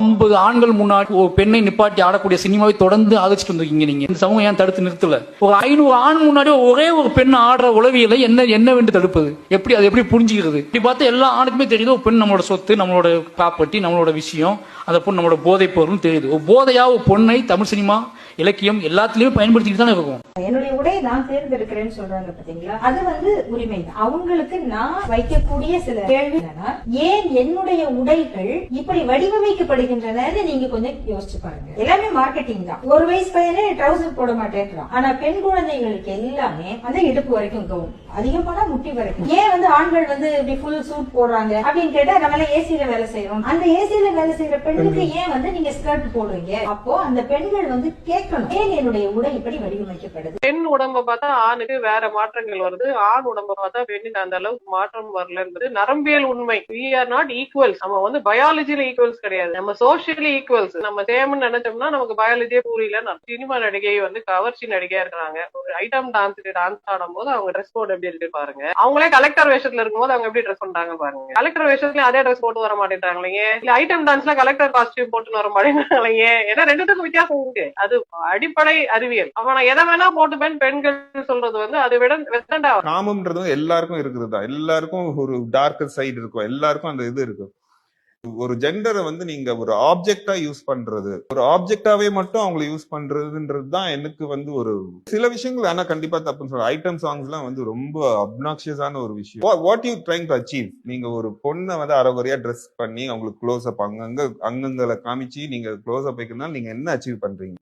ஐம்பது ஆண்கள் முன்னாடி ஒரு பெண்ணை நிப்பாட்டி ஆடக்கூடிய சினிமாவை தொடர்ந்து ஆதரிச்சுட்டு வந்திருக்கீங்க நீங்க. இந்த சமூகம் ஏன் தடுத்து நிறுத்தல? ஒரு ஐநூறு ஆண் முன்னாடி ஒரே ஒரு பெண் ஆடுற உளவியலை என்ன என்னவென்று தடுப்பது? எப்படி அது எப்படி புரிஞ்சுக்கிறது? இப்படி பார்த்தா எல்லா ஆணுக்குமே தெரியுது ஒரு பெண் நம்மளோட சொத்து நம்மளோட ப்ராப்பர்ட்டி நம்மளோட விஷயம் அந்த பொண்ணு நம்மளோட போதை பொருள்னு தெரியுது. ஒரு போதையா ஒரு பொண்ணை தமிழ் சினிமா இலக்கியம் எல்லாத்துலயுமே பயன்படுத்திட்டு தானே இருக்கும். என்னுடைய உடை நான் தேர்ந்தெடுக்கிறேன்னு சொல்றாங்க பாத்தீங்களா? அது வந்து உரிமை தான் அவங்களுக்கு நான் வைக்கக்கூடிய சில கேள்வி என்னன்னா ஏன் என்னுடைய உடைகள் இப்படி வடிவமைக்கப்படுகின்றன நீங்க கொஞ்சம் யோசிச்சு பாருங்க. எல்லாமே மார்க்கெட்டிங் தான். ஒரு வயசு பையனே ட்ரௌசர் போட மாட்டேன்றான். ஆனா பெண் குழந்தைகளுக்கு எல்லாமே அந்த இடுப்பு வரைக்கும் கவுன் அதிகம் போனா முட்டி வரைக்கும். ஏன் வந்து ஆண்கள் வந்து இப்படி ஃபுல் சூட் போடுறாங்க அப்படின்னு கேட்டா நம்ம எல்லாம் ஏசியில வேலை செய்யறோம் அந்த ஏசியில வேலை செய்யற பெண்ணுக்கு ஏன் வந்து நீங்க ஸ்கர்ட் போடுறீங்க அப்போ அந்த பெண்கள் வந்து கேட்கணும் ஏன் என்னுடைய இப்படி வடிவமைக்கப்படுது? பெண் உடம்ப பார்த்தா ஆணுக்கு வேற மாற்றங்கள் வருது. ஆண் உடம்ப பார்த்தா பெண்ணுக்கு அந்த அளவுக்கு மாற்றம் வரலன்றது நரம்பியல் உண்மை. வி ஆர் நாட் ஈக்குவல்ஸ் நம்ம வந்து பயாலஜில ஈக்குவல்ஸ் கிடையாது. நம்ம சோசியலி ஈக்குவல்ஸ் நம்ம சேம்னு நினைச்சோம்னா நமக்கு பயாலஜியே புரியல சினிமா நடிகை வந்து கவர்ச்சி நடிகையா இருக்கிறாங்க. ஒரு ஐட்டம் டான்ஸ் டான்ஸ் ஆடும் போது அவங்க ட்ரெஸ் கோட் எப்படி இருக்கு பாருங்க. அவங்களே கலெக்டர் வேஷத்துல இருக்கும்போது அவங்க எப்படி ட்ரெஸ் பண்றாங்க பாருங்க. கலெக்டர் வேஷத்துல அதே ட்ரெஸ் போட்டு வர மாட்டேன்றாங்களே இல்ல ஐட்டம் டான்ஸ்ல கலெக்டர் காஸ்டியூம் போட்டு வர மாட்டேங்கிறாங்களே ஏன்னா ரெண்டுத்துக்கும் வித்தியாசம் இருக்கு. அது அடிப்படை அறிவியல். அவனை எதை வேணா போட்டுப்பேன் பெண்கள் சொல்றது வந்து அதை விட வெஸ்டர்ண்டா எல்லாருக்கும் இருக்குது தான் எல்லாருக்கும் ஒரு டார்க் சைடு இருக்கும். எல்லாருக்கும் அந்த இது இருக்கும். ஒரு ஜெண்டரை வந்து நீங்க ஒரு ஆப்ஜெக்டா யூஸ் பண்றது. ஒரு ஆப்ஜெக்டாவே மட்டும் அவங்களை யூஸ் பண்றதுன்றது தான் எனக்கு வந்து ஒரு சில விஷயங்கள் ஆனா கண்டிப்பா தப்புன்னு சொல்றேன் ஐட்டம் சாங்ஸ் எல்லாம் வந்து ரொம்ப அப்னாக்சியஸான ஒரு விஷயம். What you trying to achieve நீங்க ஒரு பொண்ணை வந்து அறகுறையா ட்ரெஸ் பண்ணி அவங்களுக்கு க்ளோஸ் அப் அங்கங்க அங்கங்களை காமிச்சு நீங்க க்ளோஸ் அப் வைக்கணும்னா நீங்க என்ன அச்சீவ் பண்றீங்க?